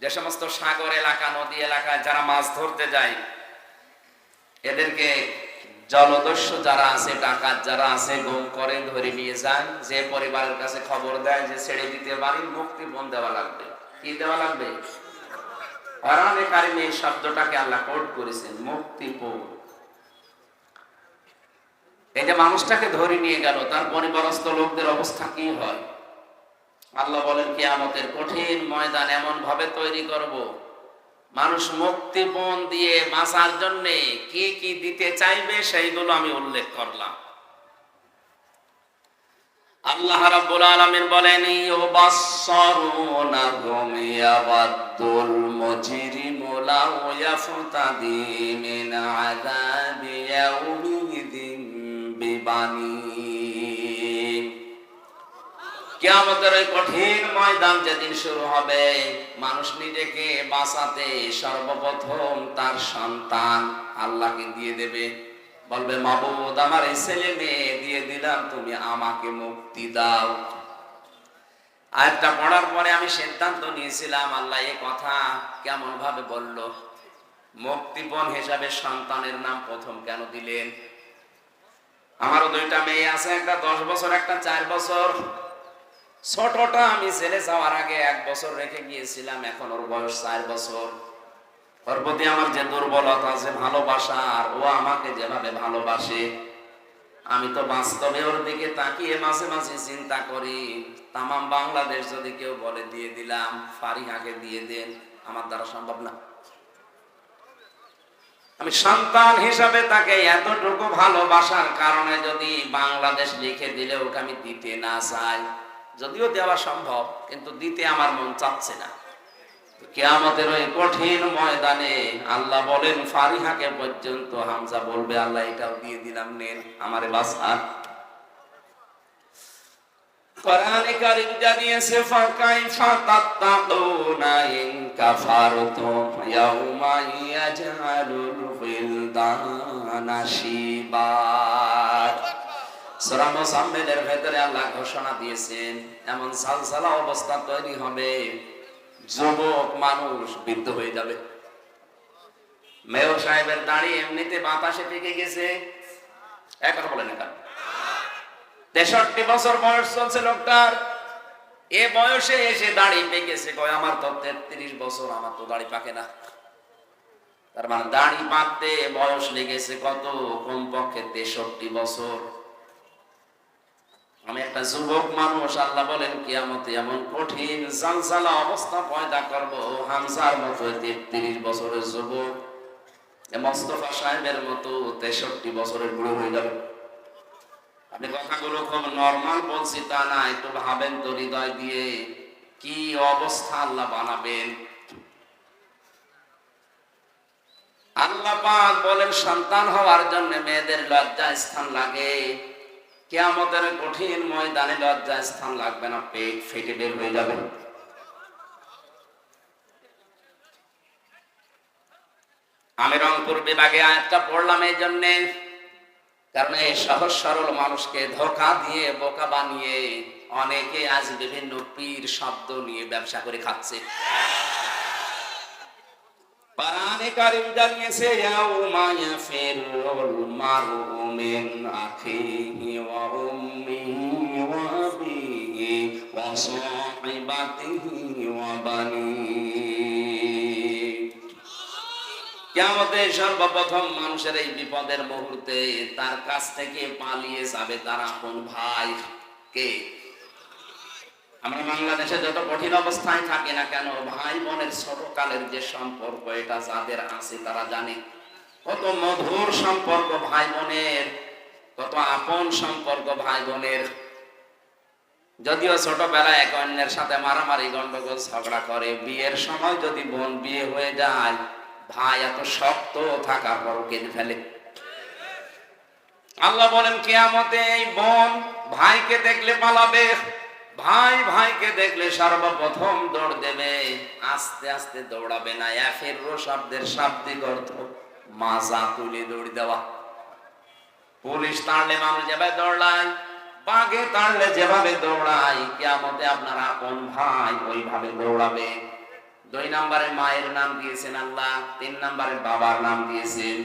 যে সমস্ত সাগর এলাকা, নদী এলাকায় যারা মাছ ধরতে যায়, এদেরকে জলদস্যু যারা আছে, ডাকাত যারা আছে, গুম করে ধরে নিয়ে যায়। যে পরিবারের কাছে খবর দেয় যে ছেড়ে দিতে পারি মুক্তিপণ দেওয়া লাগবে। কি দেওয়া লাগবে? কোরআনে কারিমে এই শব্দটাকে আল্লাহ কোট করেছেন মুক্তিপণ এই যে মানুষটাকে ধরে নিয়ে গেল, তার পরিবারস্থ লোকদের অবস্থা কি হয়? আল্লাহ বলেন, কিয়ামতের কঠিন ময়দান এমন ভাবে তৈরি করব। মানুষ মুক্তিপণ দিয়ে বাঁচার জন্য কি কি দিতে চাইবে সেইগুলো আমি উল্লেখ করলাম। আল্লাহ রাব্বুল আলামিন বলেন ইউবাসসারুনাহুম ইয়াবাদুল মুজরিমু লাউ ইয়াফতাদি মিন আযাবি ইয়াউমিদিন বিবানি। কিয়ামতের ওই কঠিন ময়দান যেদিন শুরু হবে, মানুষ নিজেকে বাঁচাতে সর্বপ্রথম তার সন্তান আল্লাহকে দিয়ে দেবে। বলবে, মাবুদ, আমার এই ছেলে মেয়ে দিয়ে দিলাম, তুমি আমাকে মুক্তি দাও। পড়ার পরে আমি সিদ্ধান্ত নিয়েছিলাম, আল্লাহ এই কথা কেমন ভাবে বলল, মুক্তিপণ হিসাবে সন্তানের নাম প্রথম কেন দিলেন? আমারও দুইটা মেয়ে আছে, একটা দশ বছর, একটা চার বছর। ছোটটা আমি ছেলে যাওয়ার আগে এক বছর রেখে গিয়েছিলাম, এখন ওর বয়স চার বছর। ওর প্রতি আমার যে দুর্বলতা, যে ভালোবাসা, আর ও আমাকে যেভাবে ভালোবাসে, আমি তো বাস্তবে ওর দিকে তাকিয়ে মাঝে মাঝে চিন্তা করি। তামাম বাংলাদেশ যদি কেউ বলে, দিয়ে দিলাম, ফারিহাকে দিয়ে দেন, আমার দ্বারা সম্ভব না। আমি সন্তান হিসাবে তাকে এতটুকু ভালোবাসার কারণে যদি বাংলাদেশ লিখে দিলে ওকে আমি দিতে না চাই। যদিও দেওয়া সম্ভব, কিন্তু দিতে আমার মন চাচ্ছে না। কেয়ামতের ওই কঠিন ময়দানে আল্লাহ বলেন, ফারিহাকে পর্যন্ত হামজা বলবে, আল্লাহ এটাও দিয়ে দিলাম, নেন, আমারে বাসা কোরআনে জানিয়েছে, ফাকাইফা তাত্তাকুনা ইন সূরা মুসাম্মিলের ভেতরে আল্লাহ ঘোষণা দিয়েছেন, এমন সালসালা অবস্থা তৈরি হবে, যুবক মানুষ বৃদ্ধ হয়ে যাবে। সাহেবের দাড়ি এমনিতে বাতাসে পেকে গেছে। বলেন এটা তেষট্টি বছর বয়স চলছে লোকটার। এ বয়সে এসে দাড়ি পেকেছে, কয়, আমার তো তেত্রিশ বছর, আমার তো দাড়ি পাকে না। তার মানে দাড়ি পাকতে বয়স লেগেছে কত? কমপক্ষে তেষট্টি বছর। আমি একটা যুবক মানুষ, আল্লাহ বলেন, কিয়ামতে এমন কঠিন জালজালা অবস্থা পয়দা করব। হামজার মতো তেত্রিশ বছরের যুবক মোস্তফা সাহেবের মতো তেষট্টি বছরের বুড়ো হয়ে যাবে আপনি কথাগুলো খুব নর্মাল বলছি তা না, একটু ভাবেন তো হৃদয় দিয়ে, কি অবস্থা আল্লাহ বানাবেন? আল্লাহ পাক বলেন, সন্তান হওয়ার জন্য মেয়েদের লজ্জা স্থান লাগে। কেয়ামতের কঠিন ময়দানে লজ্জা স্থান লাগবে না, পেট ফেটে বের হয়ে যাবে। আমি রংপুর বিভাগে আয়াতটা পড়লাম এই জন্যে, কারণ এই সহজ সরল মানুষকে ধোকা দিয়ে, বোকা বানিয়ে অনেকে আজ বিভিন্ন পীর শব্দ নিয়ে ব্যবসা করে খাচ্ছে। কোরআনে কারীম জানিয়েছে সর্বপ্রথম মানুষের এই বিপদের মুহূর্তে তার কাছ থেকে পালিয়ে যাবে তার আপন ভাই। কে? আমরা বাংলাদেশে যত কঠিন অবস্থায় থাকি না কেন ভাই বোনের ছোট কালের যে সম্পর্ক, এটা যাদের আছে তারা জানে। কত মধুর সম্পর্ক ভাই বোনের কত আপন সম্পর্ক ভাই বোনের যদিও ছোটবেলায় এক অন্যের সাথে মারামারি, গন্ডগোল, ঝগড়া করে, বিয়ের সময় যদি বোন বিয়ে হয়ে যায়, ভাই এত শক্ত থাকার পর কেঁদে ফেলে। আল্লাহ বলেন, কেয়ামতে এই বোন ভাইকে দেখলে পালাবে। ভাই ভাইকে দেখলে সর্বপ্রথম দৌড় দেবে। আস্তে আস্তে দৌড়াবে না। এফের শব্দের শাব্দিক অর্থ মাজা তুলে দৌড় দেওয়া। পুলিশ তাড়লে মানুষ যেভাবে দৌড়ায়, বাঘে তাড়লে যেভাবে দৌড়ায়, কেয়ামতে আপনার আপন ভাই ওইভাবে দৌড়াবে। দুই নম্বরে মায়ের নাম দিয়েছেন আল্লাহ, তিন নম্বরে বাবার নাম দিয়েছেন।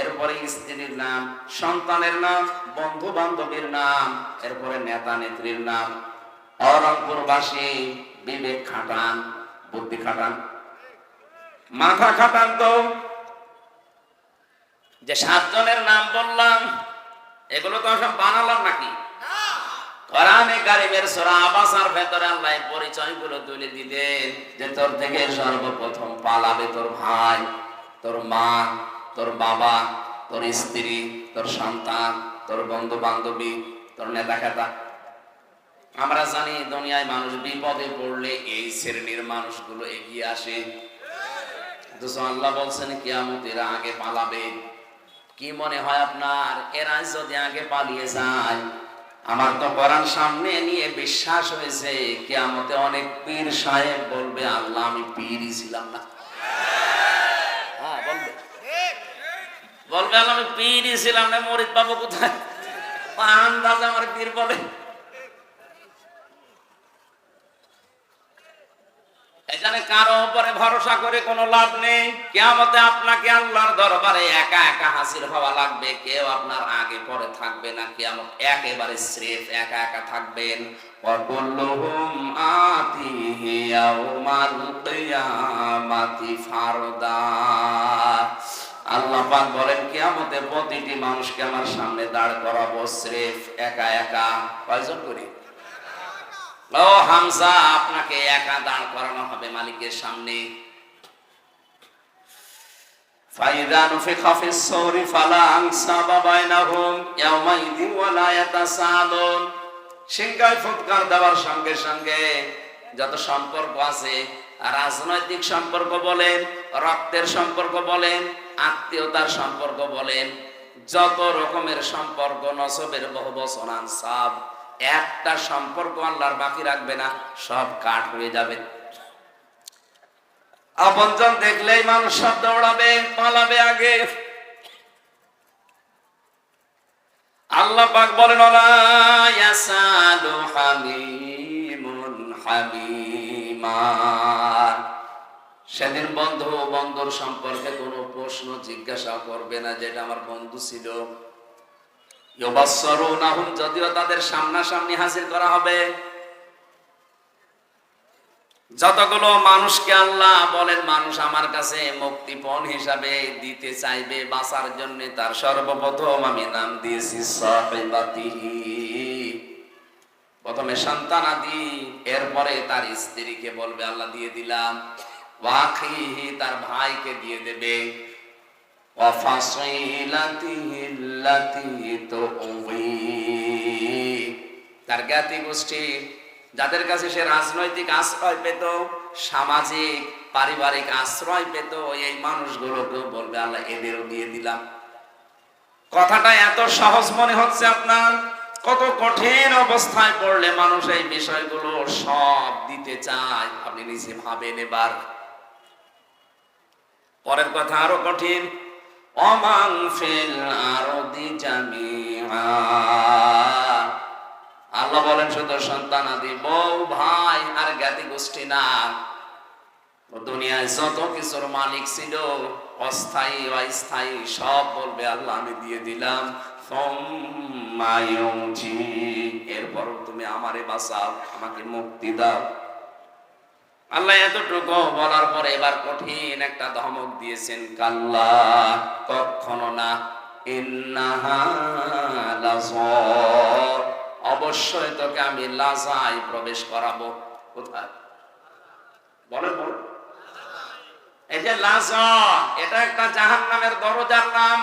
এরপরে স্ত্রীর নাম, সন্তানের নাম বন্ধু বান্ধবীর নাম, এরপরে নেতা নেত্রীর নাম। অরংপুরবাসী বিবেক খাটান, বুদ্ধি খাটান। মাথা খাটান তো। যে সাতজনের নাম বললাম, এগুলো তো সব বানালাম নাকি? তুলে তোর থেকে সর্বপ্রথম পালাবে তোর ভাই, তোর মা, তোর বাবা, তোর স্ত্রী, তোর সন্তান, তোর বন্ধু বান্ধবী তোর নেতা খেতা আমরা জানি দুনিয়ায় মানুষ বিপদে পড়লে এই শ্রেণির মানুষগুলো এগিয়ে আসে। আল্লাহ বলছেন, কিয়ামতের আগে পালাবে। কি মনে হয় আপনার? এরা যদি আগে পালিয়ে যায়, আমার তো কোরআন সামনে নিয়ে বিশ্বাস হয়েছে, কিয়ামতে অনেক পীর সাহেব বলবে, আল্লাহ, আমি পীরই ছিলাম না। হ্যাঁ বলবে। বলবে, আল্লাহ, আমি পীরই ছিলাম না মরিদ বাবু কোথায়? আন্দাজ আমার পীর বলে। এখানে কারো উপরে ভরসা করে কোনো লাভ নেই কেয়ামতে আপনাকে আল্লাহর দরবারে একা একা হাসির হওয়া লাগবে কেউ আপনার আগে পরে থাকবে না কেয়ামত একেবারে স্রেফ একা একা থাকবেন وكلهم آتيه يوم القيامة فردا আল্লাহ পাক বলেন কিয়ামতে প্রতিটি মানুষকে আমার সামনে দাঁড় করাবো স্রেফ একা একা কয়জন করি ও হামজা, আপনাকে একা দাঁড় করানো হবে মালিকের সামনে। দেওয়ার সঙ্গে সঙ্গে যত সম্পর্ক আছে, রাজনৈতিক সম্পর্ক বলেন, রক্তের সম্পর্ক বলেন, আত্মীয়তার সম্পর্ক বলেন, যত রকমের সম্পর্ক নসবের বহু বচনান সাব একটা সম্পর্ক আল্লাহর বাকি রাখবে না, সব কাট হয়ে যাবে। আপনজন দেখলেই মানুষ সব দৌড়াবে, পালাবে আগে। আল্লাহ পাক বলেন সেদিন বন্ধু বন্ধুর সম্পর্কে কোনো প্রশ্ন জিজ্ঞাসা করবে না, যেটা আমার বন্ধু ছিল। ইউবাসসারুনাহুম, যদিও তাদের সামনাসামনি হাজির করা হবে। যতগুলো মানুষকে আল্লাহ বলেন, মানুষ আমার কাছে মুক্তিপণ হিসাবে দিতে চাইবে, বাঁচার জন্য তার সর্বপ্রথম আমি নাম দিয়েছি প্রথমে সন্তান আদি এরপরে তার স্ত্রীকে বলবে, আল্লাহ দিয়ে দিলাম। ওয়াখিহি, তার ভাইকে দিয়ে দেবে। ওয়াফাসিলাতিহি আল্লাতী তুউই তার জ্ঞাতি গোষ্ঠী যাদের কাছে সে রাজনৈতিক আশ্রয় পেত, সামাজিক, পারিবারিক আশ্রয় পেত, এই মানুষগুলোকে বলবে, আল্লাহ এদেরও দিয়ে দিলাম। কথাটা এত সহজ মনে হচ্ছে আপনার? কত কঠিন অবস্থায় পড়লে মানুষ এই বিষয়গুলো সব দিতে চায়, আপনি নিজে ভাবেন এবার। পরের কথা আরও কঠিন। ফিল আরদি জামিআ। আল্লাহ বলেন, শুধু সন্তান আদি, বউ, ভাই আর জ্ঞাতি গোষ্ঠী না। দুনিয়ায় যত কিছুর মালিক ছিল, অস্থায়ী অস্থায়ী, সব বলবে, আল্লাহ, আমি দিয়ে দিলাম। এরপর তুমি আমারে বাঁচাও, আমাকে মুক্তি দাও। আল্লাহ এতটুকু বলার পরে এবার কঠিন একটা ধমক দিয়েছেন, কাল্লা, কখনো না। অবশ্যই তোকে আমি লাজায় প্রবেশ করাবো। কোথায়? বলেন বলেন এই যে লাজা, এটা একটা জাহান নামের দরজার নাম।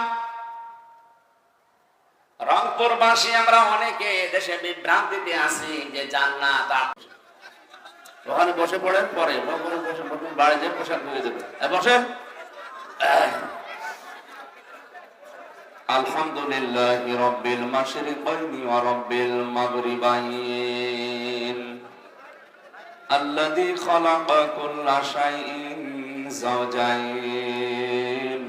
রংপুরবাসী আমরা অনেকে দেশে বিভ্রান্তিতে আছি যে জান্নাত ওখানে বসে পড়েন, পরে ওখানে বাড়ি পোশাক হয়ে যাবে বসেন। আলহামদুলিল্লাহ রব্বিল মাশরিকাইনি ওয়া রব্বিল মাগরিবাইন। আল্লাযী খালাকা কুল্লা শাইইন যাওজাইন।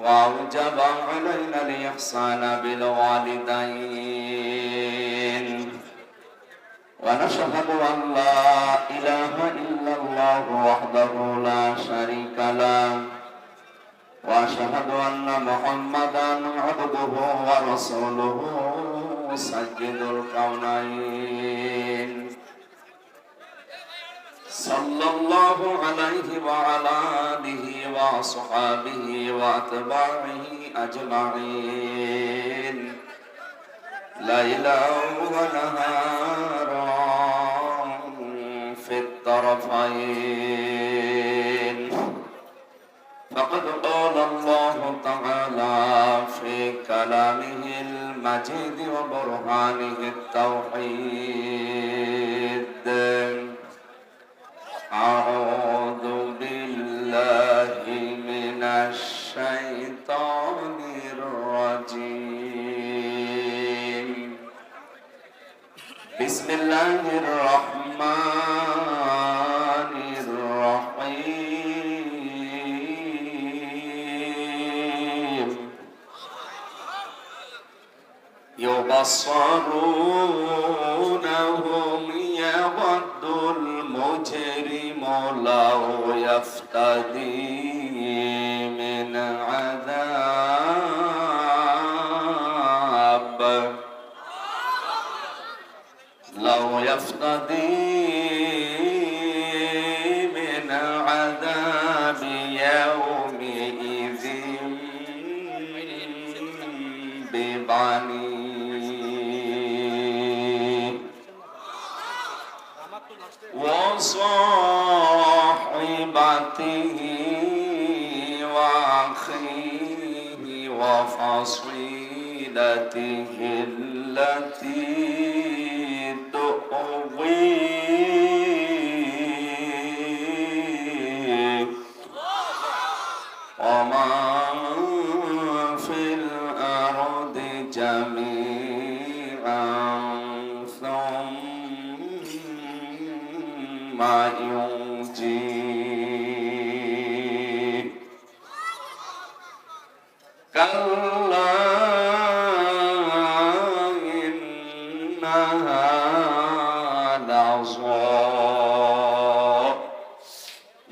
ওয়া আওজাবা আলাইনা লিহসানা বিল ওয়ালিদাইন। ونشهد أن لا إله إلا الله وحده لا شريك له وأشهد أن محمدا عبده ورسوله سجد الكونين صلى الله عليه وعلى آله وصحابه وأتباعه أجمعين ليلا ونهارا الطرفين فقد قال الله تعالى في كلامه المجيد وبرهانه التوحيد يبصرونهم يود المجرم لو يفتدي وفصيلته التي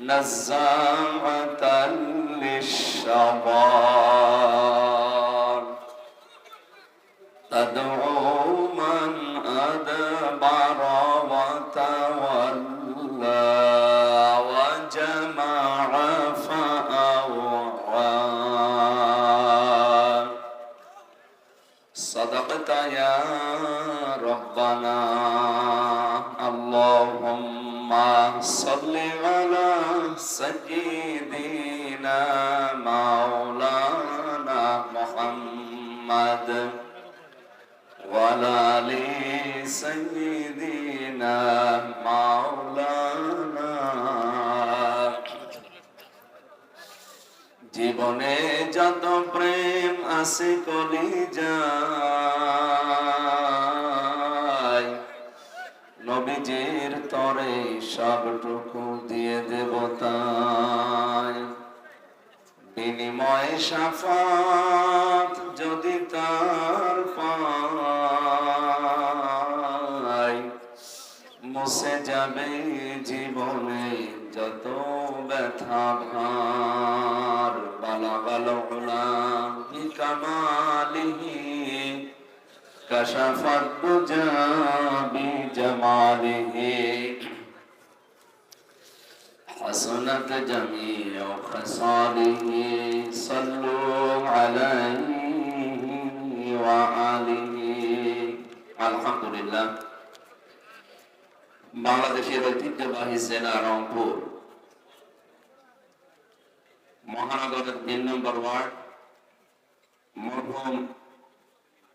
نزاعة للشرار জীবনে যত প্রেম আছে কলি যায় নবীজির তরে সবটুকু দিয়ে দেবতায় বিনিময় সাফাত যদি তার পায় যাবে জীবনে যত ব্যথা ভার। বালা বালা গোলামি কামালিহি কশফত দুজা বিজমালিহি حسنت جميع خصاله صلوا عليه وآله الحمد لله বাংলাদেশের ঐতিহ্যবাহী জেলা রংপুর মহানগরের তিন নম্বর ওয়ার্ড, মরহুম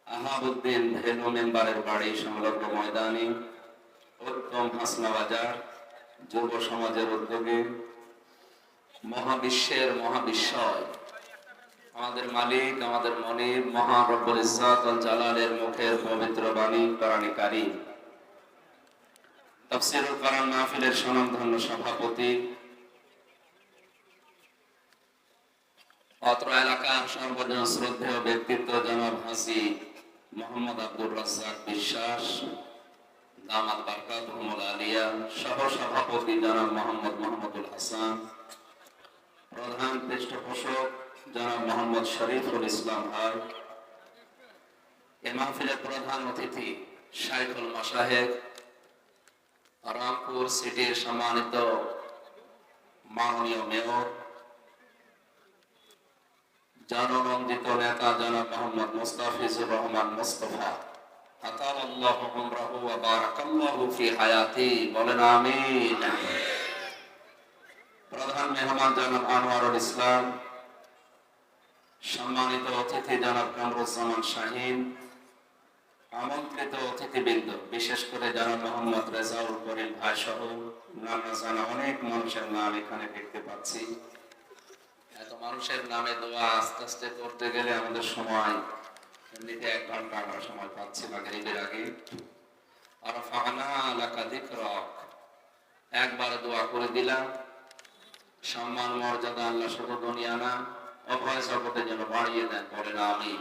আহাবুদ্দিন ভেনু মেম্বারের বাড়ি সংলগ্ন ময়দানে, উত্তম হাসনা বাজার, যুব সমাজের উদ্যোগে, মহাবিশ্বের মহাবিশ্বয়। আমাদের মালিক, আমাদের মনির মহারব্বুল ইসাত জালালের মুখের পবিত্র বাণী কারীম। তাফসীরুল কোরআন মাহফিলের স্বনামধন্য সভাপতি অত্র এলাকার সর্বজন শ্রদ্ধেয় ব্যক্তিত্ব জনাব হাসি, মোহাম্মদ আব্দুর রাজ্জাক বিশ্বাস দামাত বারকাতুহুমুল আলিয়া সহ সভাপতি জনাব মোহাম্মদ মাহমুদুল হাসান, প্রধান পৃষ্ঠপোষক জনাব মোহাম্মদ শরীফুল ইসলাম ভাই, এ প্রধান অতিথি শাইখুল মাসাহেব রামপুর সিটির সম্মানিত মাননীয় মেয়র জননন্দিত নেতা জনাব মোহাম্মদ মুস্তাফিজুর রহমান মুস্তফা। সম্মানিত অতিথি জনাব কামরুজ্জামান শাহিন। আমন্ত্রিত অতিথিবৃন্দ, বিশেষ করে জনাব মোহাম্মদ রেজাউল করিম ভাই সহ নাম না জানা অনেক মানুষের নাম এখানে দেখতে পাচ্ছি। এত মানুষের নামে দোয়া আস্তে আস্তে করতে গেলে আমাদের সময়, এমনিতে এক ঘণ্টা আমরা সময় পাচ্ছি মাগরিবের আগে। আর ফাহানা লাকা যিকরাক একবার দোয়া করে দিলাম। সম্মান, মর্যাদা, আল্লাহ শুধু দুনিয়া না, অভয় জগতে যেন বাড়িয়ে দেন, বলেন আমি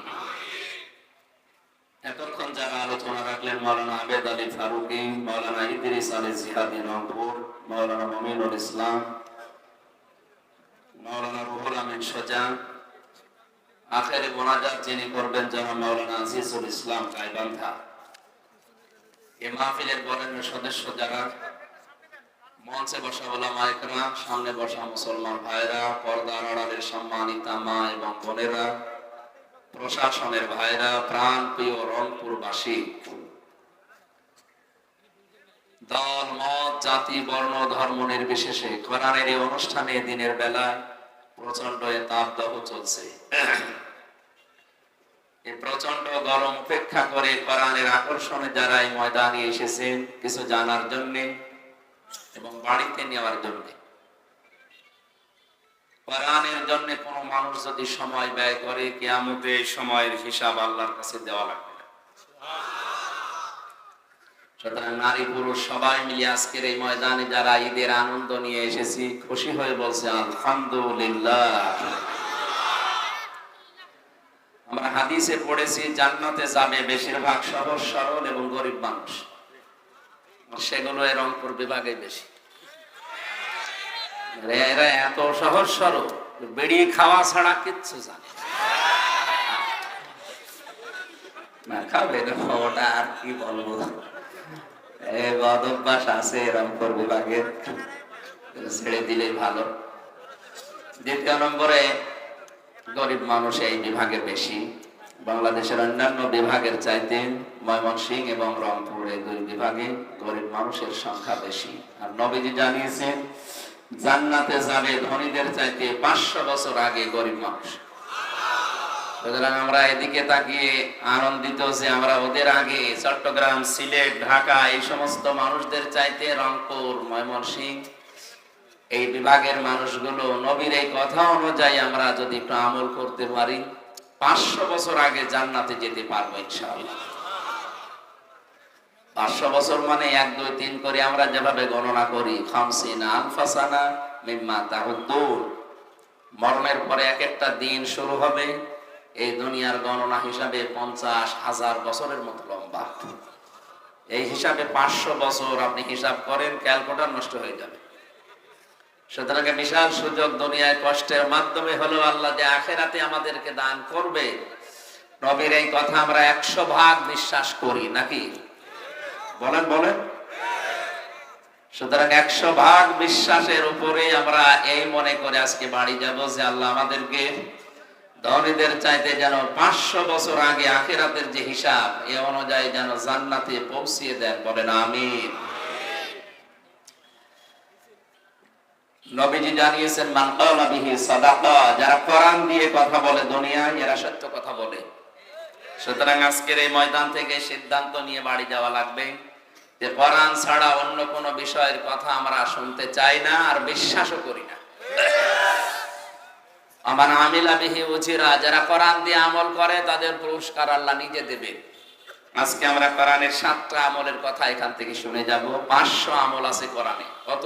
এতক্ষণ যারা আলোচনা রাখলেন মৌলানা আবেদ আলী ফারুকি মৌলানা ইদ্রিস আলী জিহাদি রংপুর মৌলানা মমিনুল ইসলাম মৌলানা রুহুল আমিন সোজা। মোনাজাত যিনি করবেন যেন মৌলানা আজিজুল ইসলাম গাইবান্ধা। এ মাহফিলের সদস্য যারা, মঞ্চে বসা একরাম, সামনে বসা মুসলমান ভাইরা, পর্দার আড়ালের সম্মানিতা মা এবং বোনেরা, প্রশাসনের ভাইরা, প্রাণ প্রিয় রংপুরবাসী। দল, মত, জাতি, বর্ণ, ধর্ম নির্বিশেষে কোরআনের এই অনুষ্ঠানে দিনের বেলায় প্রচণ্ড তাপ দাহ চলছে প্রচণ্ড গরম উপেক্ষা করে কোরআনের আকর্ষণে যারা এই ময়দানে এসেছেন, কিছু জানার জন্যে এবং বাড়িতে নেওয়ার জন্যে। কোরআনের জন্য কোনো মানুষ যদি সময় ব্যয় করে কেয়ামতে সময়ের হিসাব আল্লাহর কাছে দেওয়া লাগবে না। সুতরাং নারী পুরুষ সবাই মিলে আজকের এই ময়দানে যারা ঈদের আনন্দ নিয়ে এসেছি, খুশি হয়ে বলছে, আলহামদুলিল্লাহ। আমরা হাদিসে পড়েছি, জান্নাতে যাবে বেশিরভাগ সহজ, সরল এবং গরিব মানুষ। সেগুলো এই রংপুর বিভাগে বেশি। এরা এত সহজ, সরল, বেরিয়ে খাওয়া ছাড়া কিচ্ছু জানে না। খাবে না ওটা আর কি বলব? অভ্যাস আছে ছেড়ে দিলেই ভালো। দ্বিতীয় নম্বরে, গরিব মানুষ এই বিভাগে বেশি। বাংলাদেশের অন্যান্য বিভাগের চাইতে ময়মনসিং এবং রংপুর এই দুই বিভাগে গরিব মানুষের সংখ্যা বেশি। আর নবীজি জানিয়েছেন, জান্নাতে যাবে ধনীদের চাইতে পাঁচশো বছর আগে গরিব মানুষ। সুতরাং আমরা এদিকে তাকিয়ে আনন্দিত যে আমরা ওদের আগে চট্টগ্রাম, সিলেট, ঢাকা এই সমস্ত মানুষদের চাইতে রংপুর, ময়মনসিংহ এই বিভাগের মানুষগুলো নবীর এই কথা অনুযায়ী আমরা যদি একটু আমল করতে পারি, পাঁচশো বছর আগে জান্নাতে যেতে পারব ইনশাআল্লাহ। পাঁচশো বছর মানে এক, দুই, তিন করে আমরা যেভাবে গণনা করি, খামসিনা আনফাসানা মিম্মা তাহুদ্দুর মরণের পরে এক একটা দিন শুরু হবে। এই দুনিয়ার গণনা হিসাবে পঞ্চাশ হাজার বছরের মতো লম্বা। এই হিসাবে পাঁচশো বছর আপনি হিসাব করেন, ক্যালকুলেটর নষ্ট হয়ে যাবে। সুতরাং বিশাল সুযোগ কষ্টের মাধ্যমে হলেও আল্লাহ যে আখেরাতে আমাদেরকে দান করবে, নবীর এই কথা আমরা একশো ভাগ বিশ্বাস করি, নাকি? বলেন বলেন। সুতরাং একশো ভাগ বিশ্বাসের উপরে আমরা এই মনে করে আজকে বাড়ি যাব যে আল্লাহ আমাদেরকে ধনীদের চাইতে যেন পাঁচশো বছর আগে আখেরাতের যে হিসাব, এ অনুযায়ী যেন জান্নাতে পৌঁছিয়ে দেন। বলেন, আমিন। নবীজি জানিয়েছেন যারা কোরআন দিয়ে কথা বলে দুনিয়ায়, এরা সত্য কথা বলে। সুতরাং আজকের এই ময়দান থেকে সিদ্ধান্ত নিয়ে বাড়ি যাওয়া লাগবে। যে কোরআন ছাড়া অন্য কোন বিষয়ের কথা আমরা শুনতে চাই না আর বিশ্বাসও করি না। আমার আমিলা বিহি উজিরা, যারা কোরআন দিয়ে আমল করে, তাদের পুরস্কার আল্লাহ নিজে দেবে। আজকে আমরা কোরআনের সাতটা আমলের কথা এখান থেকে শুনে যাব। পাঁচশো আমল আছে কোরআনে। কত?